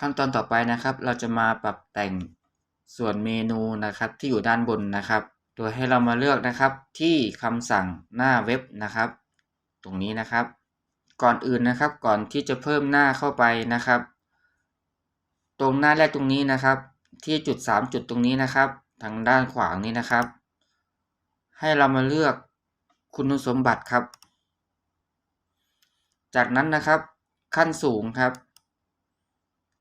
ขั้นตอนต่อไปนะครับ เราจะมาปรับแต่งส่วนเมนูนะครับที่อยู่ด้านบนนะครับ โดยให้เรามาเลือกนะครับที่คำสั่งหน้าเว็บนะครับ ตรงนี้นะครับ ก่อนอื่นนะครับก่อนที่จะเพิ่มหน้าเข้าไปนะครับ ตรงหน้าแรกตรงนี้นะครับ ที่จุด 3 จุดตรงนี้นะครับ ทางด้านขวานี้นะครับ ให้เรามาเลือกคุณสมบัติครับ จากนั้นนะครับขั้นสูงครับ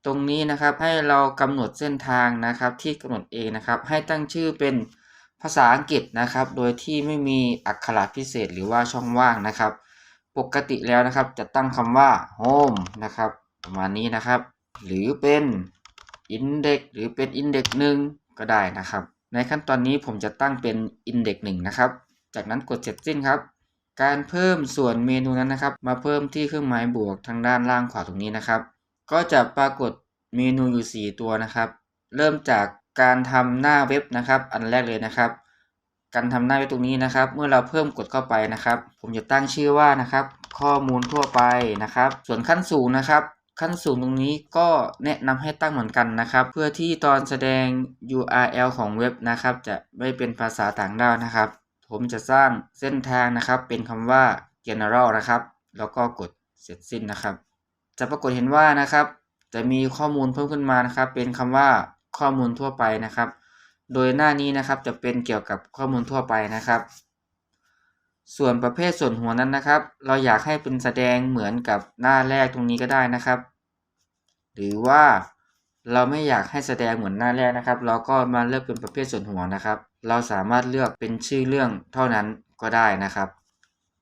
ตรงนี้นะครับให้เรากำหนดเส้นทางนะครับที่กำหนดเองนะครับ ให้ตั้งชื่อเป็นภาษาอังกฤษนะครับ โดยที่ไม่มีอักขระพิเศษหรือว่าช่องว่างนะครับ ปกติแล้วนะครับจะตั้งคำว่า home นะครับประมาณนี้นะครับ หรือเป็น index หรือเป็น index หนึ่งก็ได้นะครับ ในขั้นตอนนี้ผมจะตั้งเป็น index หนึ่งนะครับ จากนั้นกดเสร็จสิ้นครับ การเพิ่มส่วนเมนูนั้นนะครับ มาเพิ่มที่เครื่องหมายบวกทางด้านล่างขวาตรงนี้นะครับ ก็จะปรากฏเมนูอยู่ 4 ตัวนะครับ เริ่มจากการทำหน้าเว็บนะครับ อันแรกเลยนะครับ การทำหน้าเว็บตรงนี้นะครับ เมื่อเราเพิ่มกดเข้าไปนะครับ ผมจะตั้งชื่อว่านะครับ ข้อมูลทั่วไปนะครับ ส่วนขั้นสูงนะครับ ขั้นสูงตรงนี้ก็แนะนำให้ตั้งเหมือนกันนะครับ เพื่อที่ตอนแสดง URL ของเว็บนะครับ จะไม่เป็นภาษาต่างด้าวนะครับ ผมจะสร้างเส้นทางนะครับ เป็นคำว่า general นะครับ แล้วก็กดเสร็จสิ้นนะครับ จะปรากฏเห็นว่านะครับ จะมีข้อมูลเพิ่มขึ้นมานะครับ เป็นคำว่าข้อมูลทั่วไปนะครับ โดยหน้านี้นะครับจะเป็นเกี่ยวกับข้อมูลทั่วไปนะครับ ส่วนประเภทส่วนหัวนั้นนะครับ เราอยากให้เป็นแสดงเหมือนกับหน้าแรกตรงนี้ก็ได้นะครับ หรือว่าเราไม่อยากให้แสดงเหมือนหน้าแรกนะครับ เราก็มาเลือกเป็นประเภทส่วนหัวนะครับ เราสามารถเลือกเป็นชื่อเรื่องเท่านั้นก็ได้นะครับ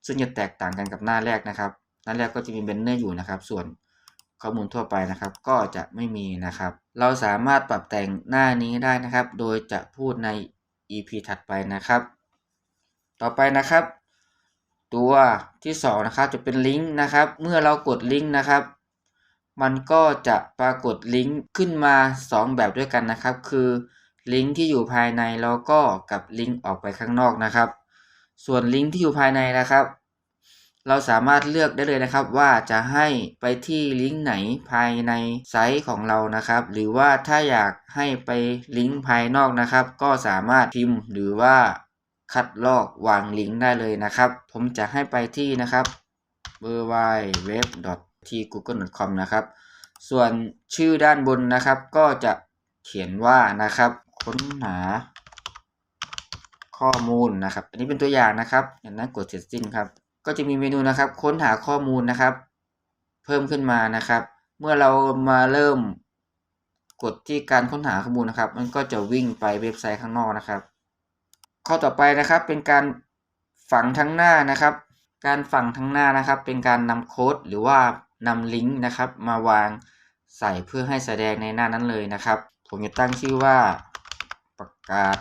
ซึ่งจะแตกต่างกันกับหน้าแรกนะครับหน้าแรกก็จะมีเบนเนอร์อยู่นะครับ ส่วน ข้อมูลทั่วไปนะครับ ก็จะไม่มีนะครับ เราสามารถปรับแต่งหน้านี้ได้นะครับ โดยจะพูดใน EP ถัดไปนะครับ ต่อไปนะครับ ตัวที่2นะครับจะเป็นลิงก์นะครับ เมื่อเรากดลิงก์นะครับ มันก็จะปรากฏลิงก์ขึ้นมา 2 แบบด้วยกันนะครับ คือลิงก์ที่อยู่ภายในแล้วก็กับลิงก์ออกไปข้างนอกนะครับ ส่วนลิงก์ที่อยู่ภายในนะครับ เราสามารถเลือกได้เลยนะครับว่าจะให้ไปที่ลิงก์ไหนภายในไซต์ของเรานะครับ หรือว่าถ้าอยากให้ไปลิงก์ภายนอกนะครับ ก็สามารถพิมพ์หรือว่าคัดลอกวางลิงก์ได้เลยนะครับ ผมจะให้ไปที่นะครับ w w w t google com นะครับ ส่วนชื่อด้านบนนะครับ ก็จะเขียนว่านะครับ ค้นหาข้อมูลนะครับ อันนี้เป็นตัวอย่างนะครับอย่างนั้นกดเสร็จสิ้นครับ ก็จะมีเมนูนะครับ ค้นหาข้อมูลนะครับ เพิ่มขึ้นมานะครับ เมื่อเรามาเริ่มกดที่การค้นหาข้อมูลนะครับ มันก็จะวิ่งไปเว็บไซต์ข้างนอกนะครับ ข้อต่อไปนะครับเป็นการฝังทั้งหน้านะครับ การฝังทั้งหน้านะครับ เป็นการนำโค้ดหรือว่านำลิงก์นะครับ มาวางใส่เพื่อให้แสดงในหน้านั้นเลยนะครับ ผมจะตั้งชื่อว่าประกาศ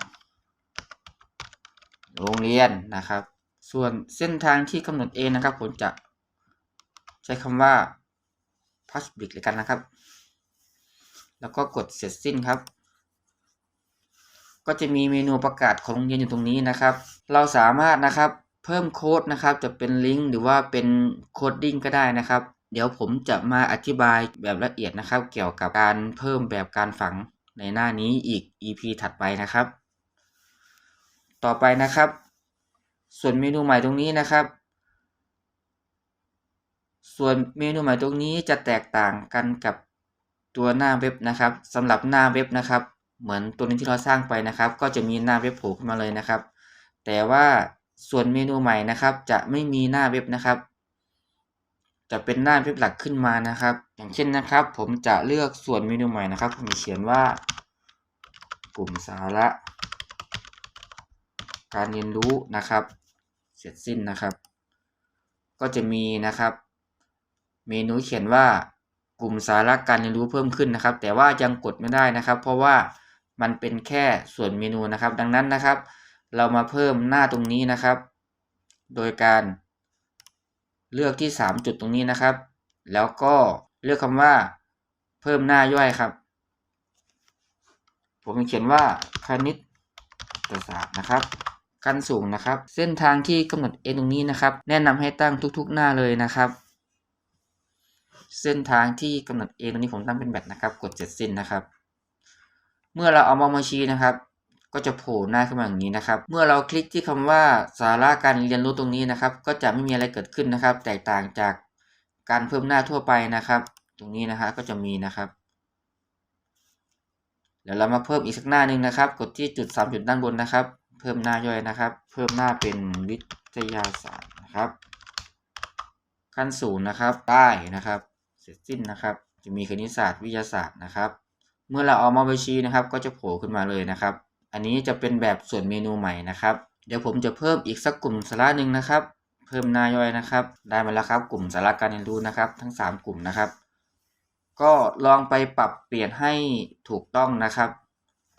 โรงเรียนนะครับ ส่วนเส้นทางที่กำหนดเองนะครับ ผมจะใช้คำว่า public เลยกันนะครับ แล้วก็กดเสร็จสิ้นครับ ก็จะมีเมนูประกาศของโรงเรียนอยู่ตรงนี้นะครับ เราสามารถนะครับเพิ่มโค้ดนะครับจะเป็นลิงก์หรือว่าเป็นโคดดิ้งก็ได้นะครับ เดี๋ยวผมจะมาอธิบายแบบละเอียดนะครับ เกี่ยวกับการเพิ่มแบบการฝังในหน้านี้อีก EP ถัดไปนะครับ ต่อไปนะครับ ส่วนเมนูใหม่ตรงนี้นะครับ ส่วนเมนูใหม่ตรงนี้จะแตกต่างกันกับตัวหน้าเว็บนะครับสำหรับหน้าเว็บนะครับ เหมือนตัวนี้ที่เราสร้างไปนะครับ ก็จะมีหน้าเว็บโผล่ขึ้นมาเลยนะครับ แต่ว่าส่วนเมนูใหม่นะครับ จะไม่มีหน้าเว็บนะครับ จะเป็นหน้าเว็บหลักขึ้นมานะครับ อย่างเช่นนะครับ ผมจะเลือกส่วนเมนูใหม่นะครับผมเขียนว่ากลุ่มสาระ การเรียนรู้นะครับ เสร็จสิ้นนะครับ ก็จะมีนะครับ เมนูเขียนว่ากลุ่มสาระการเรียนรู้เพิ่มขึ้นนะครับ แต่ว่ายังกดไม่ได้นะครับ เพราะว่ามันเป็นแค่ส่วนเมนูนะครับ ดังนั้นนะครับ เรามาเพิ่มหน้าตรงนี้นะครับ โดยการเลือกที่ 3 จุดตรงนี้นะครับ แล้วก็เลือกคำว่า เพิ่มหน้าย่อยครับ ผมเขียนว่าคณิตศาสตร์นะครับ ขั้นสูงนะครับ เส้นทางที่กำหนดเองตรงนี้นะครับ แนะนำให้ตั้งทุกๆหน้าเลยนะครับ เส้นทางที่กำหนดเองตรงนี้ผมตั้งเป็นแบตนะครับ กดเสร็จสิ้นนะครับ เมื่อเราเอามามาชี้นะครับก็จะโผล่หน้าขึ้นมาอย่างนี้นะครับ เมื่อเราคลิกที่คำว่าสาระการเรียนรู้ตรงนี้นะครับ ก็จะไม่มีอะไรเกิดขึ้นนะครับ แตกต่างจากการเพิ่มหน้าทั่วไปนะครับ ตรงนี้นะครับก็จะมีนะครับ เดี๋ยวเรามาเพิ่มอีกสักหน้าหนึ่งนะครับ กดที่จุดสามจุดด้านบนนะครับ เพิ่มหน้าย่อยนะครับ เพิ่มหน้าเป็นวิทยาศาสตร์นะครับ ขั้นศูนย์นะครับใต้นะครับ เสร็จสิ้นนะครับ จะมีคณิตศาสตร์วิทยาศาสตร์นะครับ เมื่อเราเอามาไปชี้นะครับ ก็จะโผล่ขึ้นมาเลยนะครับ อันนี้จะเป็นแบบส่วนเมนูใหม่นะครับ เดี๋ยวผมจะเพิ่มอีกสักกลุ่มสาระหนึ่งนะครับ เพิ่มหน้าย่อยนะครับ ได้มาแล้วครับ กลุ่มสาระการเรียนรู้นะครับ ทั้ง 3 กลุ่มนะครับ ก็ลองไปปรับเปลี่ยนให้ถูกต้องนะครับ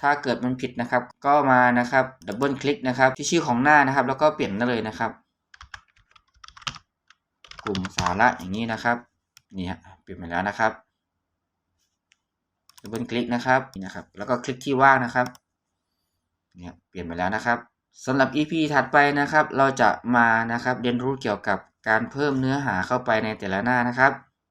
ถ้าเกิดมันผิดนะครับ ก็มานะครับดับเบิลคลิกนะครับที่ชื่อของหน้านะครับ แล้วก็เปลี่ยนได้เลยนะครับ กลุ่มสาระอย่างนี้นะครับนี่ฮะเปลี่ยนไปแล้วนะครับดับเบิลคลิกนะครับนี่นะครับ แล้วก็คลิกที่ว่างนะครับเนี่ยเปลี่ยนไปแล้วนะครับสำหรับ EP ถัดไปนะครับ เราจะมานะครับเรียนรู้เกี่ยวกับการเพิ่มเนื้อหาเข้าไปในแต่ละหน้านะครับ